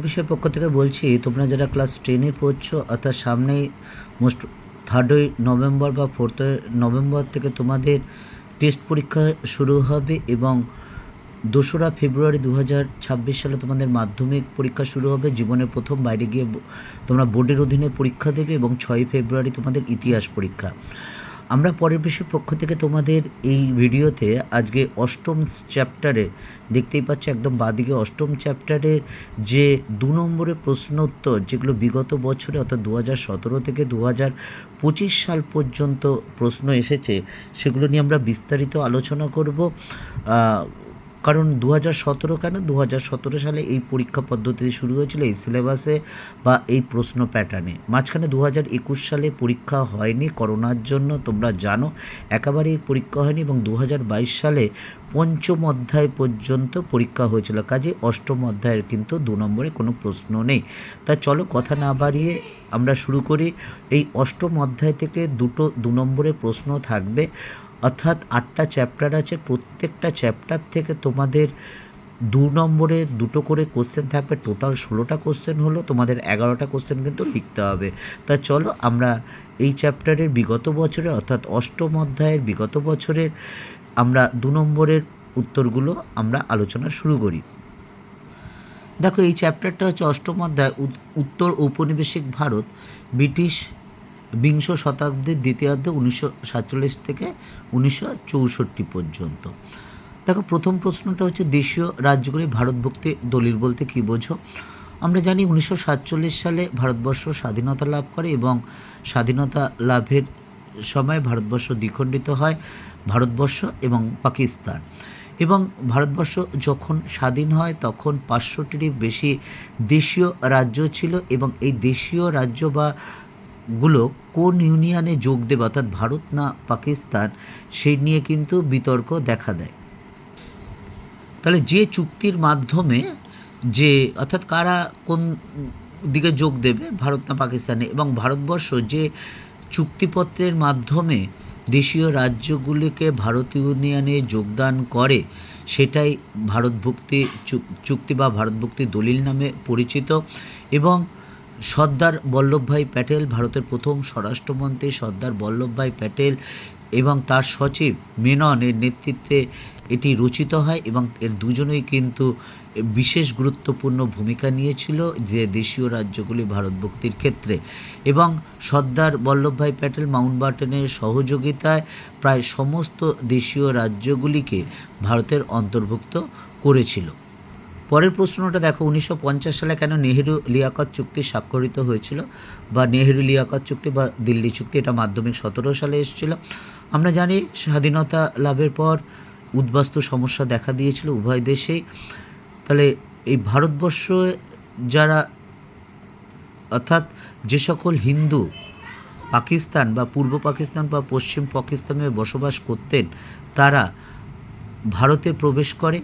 অফিসের পক্ষ থেকে বলছি, তোমরা যারা ক্লাস টেনে পড়ছো, অর্থাৎ সামনেই মোস্ট থার্ডই নভেম্বর বা ফোর্থই নভেম্বর থেকে তোমাদের টেস্ট পরীক্ষা শুরু হবে এবং দোসরা ফেব্রুয়ারি দু হাজার ছাব্বিশ সালে তোমাদের মাধ্যমিক পরীক্ষা শুরু হবে। জীবনের প্রথম বাইরে গিয়ে তোমরা বোর্ডের অধীনে পরীক্ষা দেবে এবং ছয়ই ফেব্রুয়ারি তোমাদের ইতিহাস পরীক্ষা। আমরা পরিবেশের পক্ষ থেকে তোমাদের এই ভিডিওতে আজকে অষ্টম চ্যাপ্টারে দেখতেই পাচ্ছ একদম বাদিকে অষ্টম চ্যাপ্টারে যে দু নম্বরের প্রশ্ন উত্তর যেগুলো বিগত বছরে অর্থাৎ দু হাজার সতেরো থেকে দু হাজার পঁচিশ সাল পর্যন্ত প্রশ্ন এসেছে, সেগুলো নিয়ে আমরা বিস্তারিত আলোচনা করব। কারণ দু হাজার সতেরো কেন? দু হাজার সতেরো সালে এই পরীক্ষা পদ্ধতি শুরু হয়েছিল এই সিলেবাসে বা এই প্রশ্ন প্যাটার্নে। মাঝখানে দু হাজার একুশ সালে পরীক্ষা হয়নি করোনার জন্য, তোমরা জানো। একেবারেই পরীক্ষা হয়নি এবং দু হাজার বাইশ সালে পঞ্চম অধ্যায় পর্যন্ত পরীক্ষা হয়েছিল। কাজে অষ্টম অধ্যায়ের কিন্তু দু নম্বরে কোনো প্রশ্ন নেই। তা চলো কথা না বাড়িয়ে আমরা শুরু করি। এই অষ্টম অধ্যায় থেকে দুটো, দু নম্বরে প্রশ্ন থাকবে। অর্থাৎ আটটা চ্যাপ্টার আছে, প্রত্যেকটা চ্যাপ্টার থেকে তোমাদের দু নম্বরে দুটো করে কোশ্চেন থাকবে টোটাল ষোলোটা কোশ্চেন হলো, তোমাদের এগারোটা কোশ্চেন কিন্তু লিখতে হবে। তা চলো আমরা এই চ্যাপ্টারের বিগত বছরে, অর্থাৎ অষ্টম অধ্যায়ের বিগত বছরের আমরা দু নম্বরের উত্তরগুলো আমরা আলোচনা শুরু করি। দেখো, এই চ্যাপ্টারটা হচ্ছে অষ্টম অধ্যায় উত্তর ঔপনিবেশিক ভারত, ব্রিটিশ বিংশ শতাব্দীর দ্বিতীয়ার্ধে উনিশশো সাতচল্লিশ থেকে উনিশশো চৌষট্টি পর্যন্ত। দেখো, প্রথম প্রশ্নটা হচ্ছে, দেশীয় রাজ্যগুলি ভারতভুক্তি দলিল বলতে কী বোঝো? আমরা জানি উনিশশো সাতচল্লিশ সালে ভারতবর্ষ স্বাধীনতা লাভ করে এবং স্বাধীনতা লাভের সময় ভারতবর্ষ দ্বিখণ্ডিত হয়, ভারতবর্ষ এবং পাকিস্তান। এবং ভারতবর্ষ যখন স্বাধীন হয়, তখন পাঁচশোটিরই বেশি দেশীয় রাজ্য ছিল এবং এই দেশীয় রাজ্য বা গুলো কোন ইউনিয়নে যোগ দেবে, অর্থাৎ ভারত না পাকিস্তান, সেই নিয়ে কিন্তু বিতর্ক দেখা দেয়। তাহলে যে চুক্তির মাধ্যমে যে, অর্থাৎ কারা কোন দিকে যোগ দেবে, ভারত না পাকিস্তানে, এবং ভারতবর্ষ যে চুক্তিপত্রের মাধ্যমে দেশীয় রাজ্যগুলিকে ভারত ইউনিয়নে যোগদান করে, সেটাই ভারতভুক্তি চুক্তি বা ভারতভুক্তি দলিল নামে পরিচিত, এবং সর্দার বল্লভভাই প্যাটেল ভারতের প্রথম স্বরাষ্ট্রমন্ত্রী সর্দার বল্লভভাই প্যাটেল এবং তার সচিব মেননের নেতৃত্বে এটি রচিত হয় এবং এর দুজনেই কিন্তু বিশেষ গুরুত্বপূর্ণ ভূমিকা নিয়েছিল যে দেশীয় রাজ্যগুলি ভারতভুক্তির ক্ষেত্রে। এবং সর্দার বল্লভভাই প্যাটেল মাউন্টব্যাটেনের সহযোগিতায় প্রায় সমস্ত দেশীয় রাজ্যগুলিকে ভারতের অন্তর্ভুক্ত করেছিল। পরের প্রশ্নটা দেখো, উনিশশো পঞ্চাশ সালে কেন নেহেরু লিয়াকত চুক্তি স্বাক্ষরিত হয়েছিল? বা নেহেরু লিয়াকত চুক্তি বা দিল্লি চুক্তি, এটা মাধ্যমিক সতেরো সালে এসেছিল। আমরা জানি স্বাধীনতা লাভের পর উদ্বাস্তু সমস্যা দেখা দিয়েছিল উভয় দেশেই। তাহলে এই ভারতবর্ষ যারা, অর্থাৎ যে সকল হিন্দু পাকিস্তান বা পূর্ব পাকিস্তান বা পশ্চিম পাকিস্তানে বসবাস করতেন, তারা ভারতে প্রবেশ করে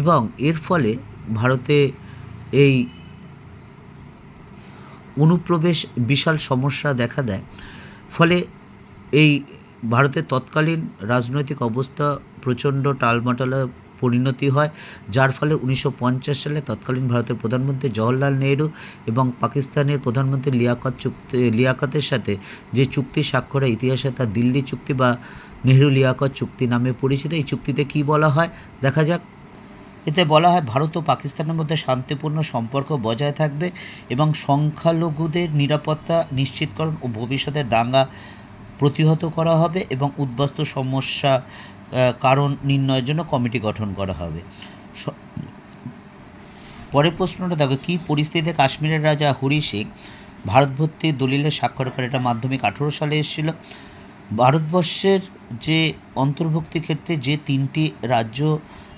এবং এর ফলে ভারতে এই অনুপ্রবেশ বিশাল সমস্যা দেখা দেয়। ফলে এই ভারতের তৎকালীন রাজনৈতিক অবস্থা প্রচণ্ড টালমাটালে পরিণতি হয়, যার ফলে উনিশশো পঞ্চাশ সালে তৎকালীন ভারতের প্রধানমন্ত্রী জওহরলাল নেহরু এবং পাকিস্তানের প্রধানমন্ত্রী লিয়াকত চুক্তি, লিয়াকতের সাথে যে চুক্তি স্বাক্ষর ইতিহাসে তা দিল্লি চুক্তি বা নেহরু লিয়াকত চুক্তি নামে পরিচিত, এই চুক্তিতে কি বলা হয়? দেখা যাক। এতে বলা হয়, ভারত ও পাকিস্তানের মধ্যে শান্তিপূর্ণ সম্পর্ক বজায় থাকবে এবং সংখ্যালঘুদের নিরাপত্তা নিশ্চিতকরণ ও ভবিষ্যতে দাঙ্গা প্রতিহত করা হবে এবং উদ্বাস্তু সমস্যা কারণ নির্ণয়ের জন্য কমিটি গঠন করা হবে। পরের প্রশ্নটা দেখো, কী পরিস্থিতিতে কাশ্মীরের রাজা হরি সিং ভারতভর্তি দলিলে স্বাক্ষর করে? এটা মাধ্যমিক আঠেরো সালে এসেছিল। ভারতবর্ষের যে অন্তর্ভুক্তি ক্ষেত্রে যে তিনটি রাজ্য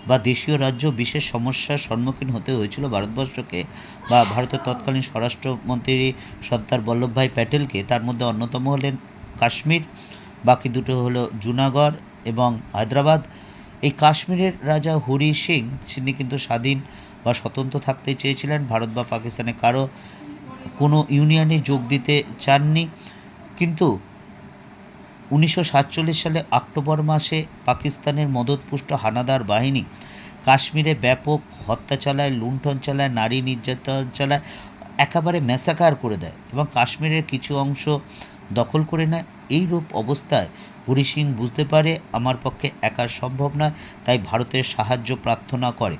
বা দেশীয় রাজ্য বিশেষ সমস্যার সম্মুখীন হতে হয়েছিল ভারতবর্ষকে বা ভারতের তৎকালীন স্বরাষ্ট্রমন্ত্রী সর্দার বল্লভভাই প্যাটেলকে। তার মধ্যে অন্যতম হলেন কাশ্মীর, বাকি দুটো হলো জুনাগড় এবং হায়দ্রাবাদ। এই কাশ্মীরের রাজা হরি সিং, তিনি কিন্তু স্বাধীন বা স্বতন্ত্র থাকতে চেয়েছিলেন। ভারত বা পাকিস্তানে কারও কোনো ইউনিয়নে যোগ দিতে চাননি। কিন্তু উনিশশো সাতচল্লিশ সালে অক্টোবর মাসে পাকিস্তানের মদতপুষ্ট হানাদার বাহিনী কাশ্মীরে ব্যাপক হত্যা চালায়, লুণ্ঠন চালায়, নারী নির্যাতন চালায়, একেবারে ম্যাসাকার করে দেয় এবং কাশ্মীরের কিছু অংশ দখল করে নেয়। এইরূপ অবস্থায় হরি সিং বুঝতে পারে, আমার পক্ষে একা সম্ভব নয়, তাই ভারতের সাহায্য প্রার্থনা করে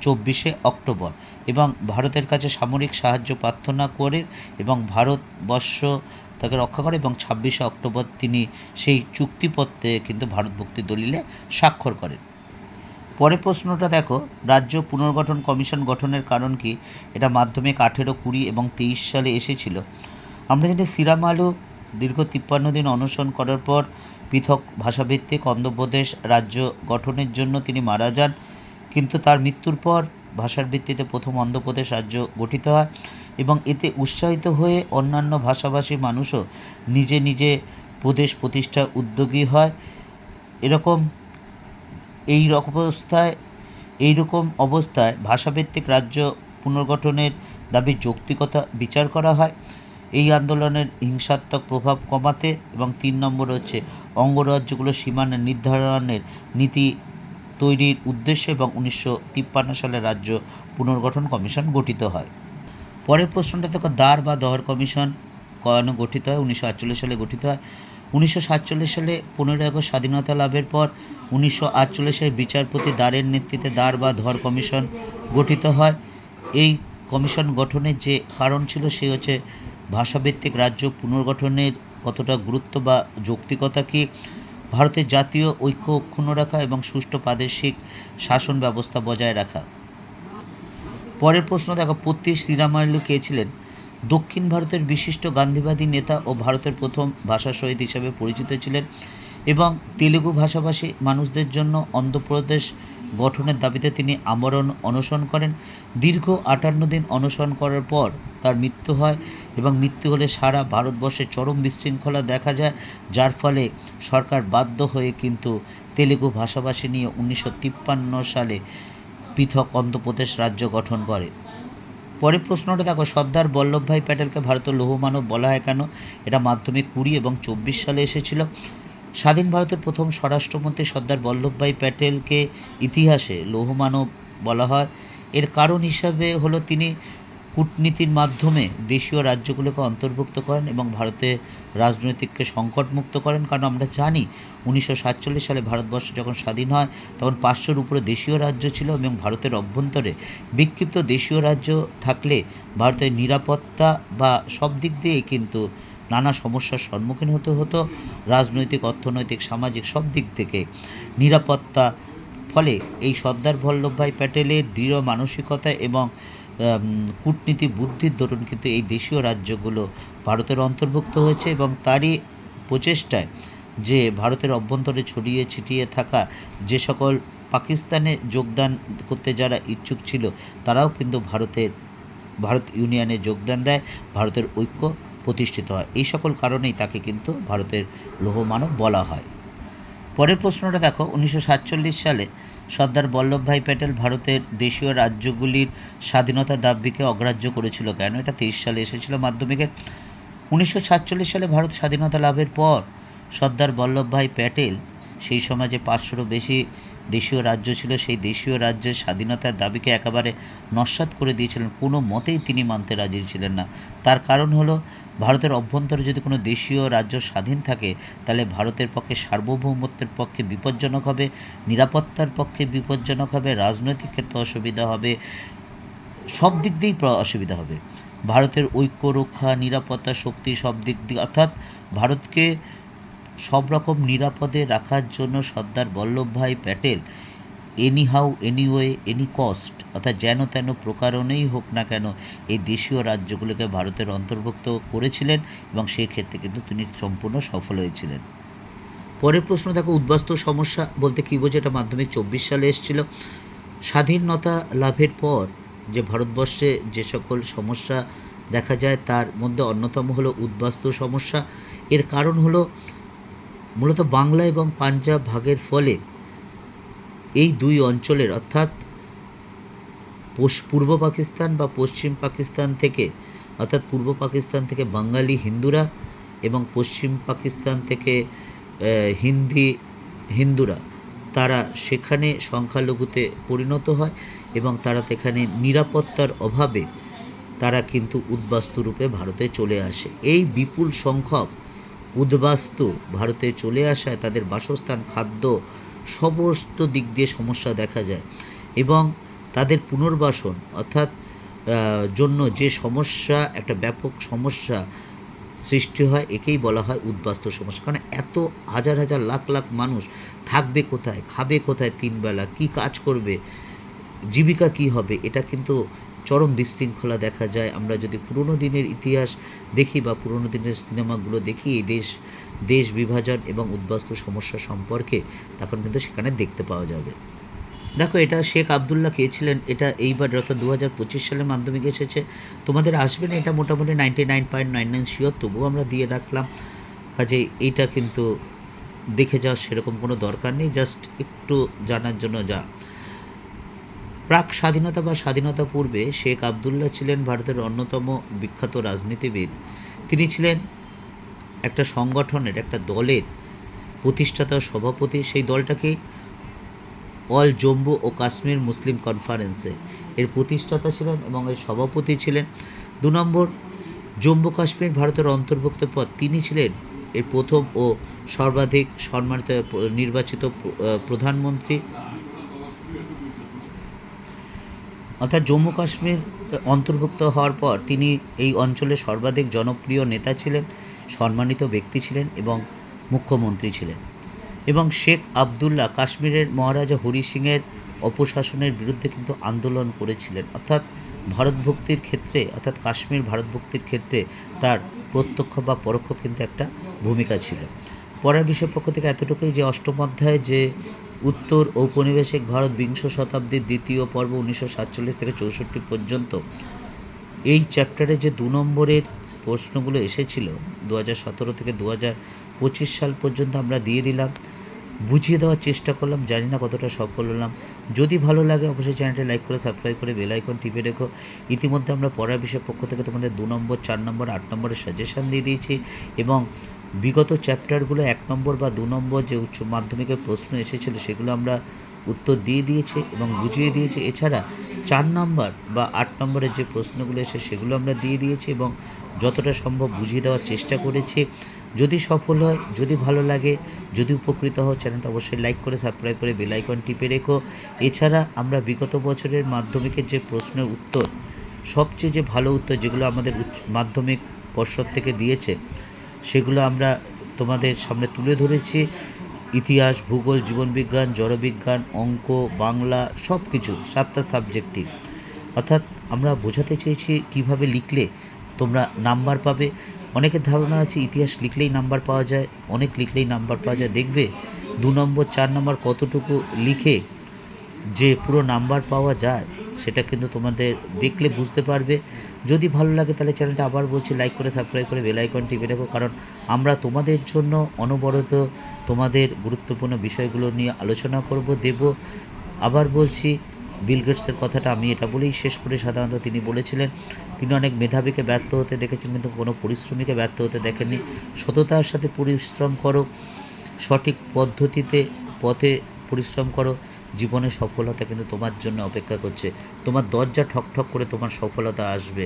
চব্বিশে অক্টোবর এবং ভারতের কাছে সামরিক সাহায্য প্রার্থনা করে এবং ভারতবর্ষ তাকে রক্ষা করে এবং ছাব্বিশে অক্টোবর তিনি সেই চুক্তিপত্রে কিন্তু ভারত মুক্তি দলিলে স্বাক্ষর করেন। পরের প্রশ্নটা দেখো, রাজ্য পুনর্গঠন কমিশন গঠনের কারণ কি? এটা মাধ্যমিক আঠেরো, কুড়ি এবং তেইশ সালে এসেছিল। আমরা জানি সিরাম আলু দীর্ঘ তিপ্পান্ন দিন অনশন করার পর পৃথক ভাষাভিত্তিক অন্ধ্রপ্রদেশ রাজ্য গঠনের জন্য তিনি মারা যান, কিন্তু তার মৃত্যুর পর ভাষার ভিত্তিতে প্রথম অন্ধ্রপ্রদেশ রাজ্য গঠিত হয়। এবং এতে উৎসাহিত হয়ে অন্যান্য ভাষাভাষী মানুষও নিজে নিজে প্রদেশ প্রতিষ্ঠার উদ্যোগী হয়। এরকম এই অবস্থায় এইরকম অবস্থায় ভাষাভিত্তিক রাজ্য পুনর্গঠনের দাবির যৌক্তিকতা বিচার করা হয়। এই আন্দোলনের হিংসাত্মক প্রভাব কমাতে এবং তিন নম্বর হচ্ছে অঙ্গরাজ্যগুলোর সীমানা নির্ধারণের নীতি তৈরির উদ্দেশ্যে এবং উনিশশো তিপ্পান্ন সালে রাজ্য পুনর্গঠন কমিশন গঠিত হয়। পরের প্রশ্নটা দেখো, দ্বার বা দহর কমিশন কেন গঠিত হয়? উনিশশো আটচল্লিশ সালে গঠিত হয়। উনিশশো সাতচল্লিশ সালে পনেরোই আগস্ট স্বাধীনতা লাভের পর উনিশশো আটচল্লিশে বিচারপতি দ্বারের নেতৃত্বে দ্বার বা ধর কমিশন গঠিত হয়। এই কমিশন গঠনের যে কারণ ছিল, সে হচ্ছে ভাষাভিত্তিক রাজ্য পুনর্গঠনের কতটা গুরুত্ব বা যৌক্তিকতা কি? ভারতের জাতীয় ঐক্য অক্ষুণ্ণ রাখা এবং সুষ্ঠু প্রাদেশিক শাসন ব্যবস্থা বজায় রাখা। পরের প্রশ্ন দেখো পত্তি শ্রীরামালু কে ছিলেন? দক্ষিণ ভারতের বিশিষ্ট গান্ধীবাদী নেতা ও ভারতের প্রথম ভাষা শহীদ হিসেবে পরিচিত ছিলেন এবং তেলুগু ভাষাভাষী মানুষদের জন্য অন্ধ্রপ্রদেশ গঠনের দাবিতে তিনি আমরণ অনশন করেন। দীর্ঘ আটান্ন দিন অনশন করার পর তার মৃত্যু হয় এবং মৃত্যু হলে সারা ভারতবর্ষে চরম বিশৃঙ্খলা দেখা যায়, যার ফলে সরকার বাধ্য হয়ে কিন্তু তেলুগু ভাষাভাষী নিয়ে উনিশশো তিপ্পান্ন সালে পৃথক অন্ধ্রপ্রদেশ রাজ্য গঠন করে। পরের প্রশ্নটা দেখো, সর্দার বল্লভভাই প্যাটেলকে ভারতের লৌহমানব বলা হয় কেন? এটা মাধ্যমিক কুড়ি এবং চব্বিশ সালে এসেছিল। স্বাধীন ভারতের প্রথম স্বরাষ্ট্রমন্ত্রী সর্দার বল্লভভাই প্যাটেলকে ইতিহাসে লৌহমানব বলা হয়। এর কারণ হিসাবে হলো তিনি কূটনীতির মাধ্যমে দেশীয় রাজ্যগুলোকে অন্তর্ভুক্ত করেন এবং ভারতে রাজনৈতিককে সংকটমুক্ত করেন। কারণ আমরা জানি, উনিশশো সাতচল্লিশ সালে ভারতবর্ষ যখন স্বাধীন হয়, তখন পাঁচশোর উপরে দেশীয় রাজ্য ছিল এবং ভারতের অভ্যন্তরে বিক্ষিপ্ত দেশীয় রাজ্য থাকলে ভারতের নিরাপত্তা বা সব দিক দিয়ে কিন্তু নানা সমস্যার সম্মুখীন হতে হতো। রাজনৈতিক, অর্থনৈতিক, সামাজিক সব দিক থেকে নিরাপত্তা ফলে এই সর্দার বল্লভভাই প্যাটেলের দৃঢ় মানসিকতা এবং কূটনীতি বুদ্ধির দরুন কিন্তু এই দেশীয় রাজ্যগুলো ভারতের অন্তর্ভুক্ত হয়েছে এবং তারই প্রচেষ্টায় যে ভারতের অভ্যন্তরে ছড়িয়ে ছিটিয়ে থাকা যে সকল পাকিস্তানে যোগদান করতে যারা ইচ্ছুক ছিল, তারাও কিন্তু ভারতের ভারত ইউনিয়নে যোগদান দেয়, ভারতের ঐক্য প্রতিষ্ঠিত হয়। এই সকল কারণেই তাকে কিন্তু ভারতের লৌহমানব বলা হয়। পরের প্রশ্নটা দেখো, উনিশশো সাতচল্লিশ সালে সর্দার বল্লভভাই প্যাটেল ভারতের দেশীয় রাজ্যগুলির স্বাধীনতা দাবিকে অগ্রাহ্য করেছিল কেন? এটা তেইশ সালে এসেছিল মাধ্যমিকে। উনিশশো সাতচল্লিশ সালে ভারত স্বাধীনতা লাভের পর সর্দার বল্লভভাই প্যাটেল সেই সমাজে পাঁচশোরও বেশি দেশীয় রাজ্য ছিল, সেই দেশীয় রাজ্যের স্বাধীনতার দাবিকে একেবারে নস্যাৎ করে দিয়েছিলেন। কোনো মতেই তিনি মানতে রাজি ছিলেন না। তার কারণ হলো, ভারতের অভ্যন্তরে যদি কোনো দেশীয় রাজ্য স্বাধীন থাকে, তাহলে ভারতের পক্ষে সার্বভৌমত্বের পক্ষে বিপজ্জনক হবে, নিরাপত্তার পক্ষে বিপজ্জনক হবে, রাজনৈতিক ক্ষেত্রে অসুবিধা হবে, সব দিক দিয়েই অসুবিধা হবে। ভারতের ঐক্য, রক্ষা, নিরাপত্তা, শক্তি সব দিক দিয়ে অর্থাৎ ভারতকে সব রকম নিরাপদে রাখার জন্য Sardar Vallabhbhai Patel anyhow anyway any cost অর্থাৎ যেন তেন প্রকারণেই হোক না কেন এই দেশীয় রাজ্যগুলোকে ভারতের অন্তর্ভুক্ত করেছিলেন এবং সেই ক্ষেত্রে কিন্তু তিনি সম্পূর্ণ সফল হয়েছিলেন। পরের প্রশ্ন, দেখো, উদ্বাস্তু সমস্যা বলতে কী বোঝে? এটা মাধ্যমিক চব্বিশ সালে এসেছিল। স্বাধীনতা লাভের পর যে ভারতবর্ষে যে সকল সমস্যা দেখা যায়, তার মধ্যে অন্যতম হলো উদ্বাস্তু সমস্যা। এর কারণ হলো মূলত বাংলা এবং পাঞ্জাব ভাগের ফলে এই দুই অঞ্চলের, অর্থাৎ পূর্ব পাকিস্তান বা পশ্চিম পাকিস্তান থেকে, অর্থাৎ পূর্ব পাকিস্তান থেকে বাঙালি হিন্দুরা এবং পশ্চিম পাকিস্তান থেকে হিন্দি হিন্দুরা, তারা সেখানে সংখ্যালঘুতে পরিণত হয় এবং তারা সেখানে নিরাপত্তার অভাবে তারা কিন্তু উদ্বাস্তু রূপে ভারতে চলে আসে। এই বিপুল সংখ্যক উদ্বাস্তু ভারতে চলে আসায় তাদের বাসস্থান, খাদ্য সমস্ত দিক দিয়ে সমস্যা দেখা যায় এবং তাদের পুনর্বাসন অর্থাৎ জন্য যে সমস্যা, একটা ব্যাপক সমস্যা সৃষ্টি হয়, একেই বলা হয় উদ্বাস্তু সমস্যা। কারণ এত হাজার হাজার লাখ লাখ মানুষ থাকবে কোথায়, খাবে কোথায় তিনবেলা, কি কাজ করবে, জীবিকা কি হবে, এটা কিন্তু চরম বিশৃঙ্খলা দেখা যায়। আমরা যদি পুরনো দিনের ইতিহাস দেখি বা পুরনো দিনের সিনেমাগুলো দেখি, এই দেশ দেশ বিভাজন এবং উদ্বাস্তু সমস্যা সম্পর্কে, তখন কিন্তু সেখানে দেখতে পাওয়া যাবে। দেখো, এটা শেখ আবদুল্লাহ কে ছিলেন? এটা এইবার অর্থাৎ দু হাজার পঁচিশ সালে মাধ্যমিক এসেছে। তোমাদের আসবে না এটা মোটামুটি ninety nine point nine nine sure, তবুও আমরা দিয়ে রাখলাম। কাজে এইটা কিন্তু দেখে যাওয়ার সেরকম কোনো দরকার নেই। জাস্ট একটু জানার জন্য যা প্রাক স্বাধীনতা বা স্বাধীনতা পূর্বে শেখ আবদুল্লাহ ছিলেন ভারতের অন্যতম বিখ্যাত রাজনীতিবিদ। তিনি ছিলেন একটা সংগঠনের, একটা দলের প্রতিষ্ঠাতা, সভাপতি। সেই দলটাকে অল জম্মু ও কাশ্মীর মুসলিম কনফারেন্সে। এর প্রতিষ্ঠাতা ছিলেন এবং এর সভাপতি ছিলেন। দু নম্বর, জম্মু কাশ্মীর ভারতের অন্তর্ভুক্ত পদ। তিনি ছিলেন এর প্রথম ও সর্বাধিক সম্মানিত নির্বাচিত প্রধানমন্ত্রী। অর্থাৎ জম্মু কাশ্মীর অন্তর্ভুক্ত হওয়ার পর তিনি এই অঞ্চলের সর্বাধিক জনপ্রিয় নেতা ছিলেন, সম্মানিত ব্যক্তি ছিলেন এবং মুখ্যমন্ত্রী ছিলেন। এবং শেখ আবদুল্লাহ কাশ্মীরের মহারাজা হরি সিংয়ের অপশাসনের বিরুদ্ধে কিন্তু আন্দোলন করেছিলেন। অর্থাৎ ভারতভক্তির ক্ষেত্রে, অর্থাৎ কাশ্মীর ভারতভক্তির ক্ষেত্রে তার প্রত্যক্ষ বা পরোক্ষ কিন্তু একটা ভূমিকা ছিল। পরের বিষয় পক্ষ থেকে এতটুকুই যে অষ্টম অধ্যায় যে উত্তর ঔপনিবেশিক ভারত বিংশ শতাব্দীর দ্বিতীয় পর্ব উনিশশো সাতচল্লিশ থেকে চৌষট্টি পর্যন্ত। এই চ্যাপ্টারে যে দু নম্বরের প্রশ্নগুলো এসেছিল দু হাজার সতেরো থেকে দু হাজার পঁচিশ সাল পর্যন্ত আমরা দিয়ে দিলাম। বুঝিয়ে দেওয়ার চেষ্টা করলাম, জানি না কতটা সফল হলাম। যদি ভালো লাগে, অবশ্যই চ্যানেলটি লাইক করে সাবস্ক্রাইব করে বেল আইকন টিপে রেখো। ইতিমধ্যে আমরা পড়ার বিষয়ের পক্ষ থেকে তোমাদের দু নম্বর, চার নম্বর, আট নম্বরের সাজেশান দিয়ে দিয়েছি এবং বিগত চ্যাপ্টারগুলো এক নম্বর বা দু নম্বর যে উচ্চ মাধ্যমিকের প্রশ্ন এসেছিল সেগুলো আমরা উত্তর দিয়ে দিয়েছি এবং বুঝিয়ে দিয়েছি। এছাড়া চার নম্বর বা আট নম্বরের যে প্রশ্নগুলো এসে সেগুলো আমরা দিয়ে দিয়েছি এবং যতটা সম্ভব বুঝিয়ে দেওয়ার চেষ্টা করেছি। যদি সফল হয়, যদি ভালো লাগে, যদি উপকৃত হও, চ্যানেলটা অবশ্যই লাইক করে, সাবস্ক্রাইব করে বেলাইকন টিপে রেখো। এছাড়া আমরা বিগত বছরের মাধ্যমিকের যে প্রশ্নের উত্তর, সবচেয়ে যে ভালো উত্তর যেগুলো আমাদের মাধ্যমিক পর্ষদ থেকে দিয়েছে সেগুলো আমরা তোমাদের সামনে তুলে ধরেছি। ইতিহাস, ভূগোল, জীবনবিজ্ঞান, জড়বিজ্ঞান, অঙ্ক, বাংলা সব কিছু সাতটা সাবজেক্টিভ অর্থাৎ আমরা বোঝাতে চেয়েছি কীভাবে লিখলে তোমরা নাম্বার পাবে। অনেকের ধারণা আছে ইতিহাস লিখলেই নাম্বার পাওয়া যায়, অনেক লিখলেই নাম্বার পাওয়া যায়। দেখবে দু নম্বর, চার নম্বর কতটুকু লিখে যে পুরো নাম্বার পাওয়া যায় সেটা কিন্তু তোমাদের দেখলে বুঝতে পারবে। যদি ভালো লাগে তাহলে চ্যানেলটা আবার বলছি লাইক করে সাবস্ক্রাইব করে বেল আইকন টিপে রাখো। কারণ আমরা তোমাদের জন্য অনবরত তোমাদের গুরুত্বপূর্ণ বিষয়গুলো নিয়ে আলোচনা করব, দেব। আবার বলছি বিল গেটসের কথাটা আমি এটা বলেই শেষ করে। সাধারণত তিনি বলেছিলেন, তিনি অনেক মেধাবীকে ব্যর্থ হতে দেখেছেন, কিন্তু কোনো পরিশ্রমীকে ব্যর্থ হতে দেখেননি। সততার সাথে পরিশ্রম করো, সঠিক পদ্ধতিতে পথে পরিশ্রম করো। জীবনে সফলতা কিন্তু তোমার জন্য অপেক্ষা করছে। তোমার দরজা ঠক ঠক করে তোমার সফলতা আসবে।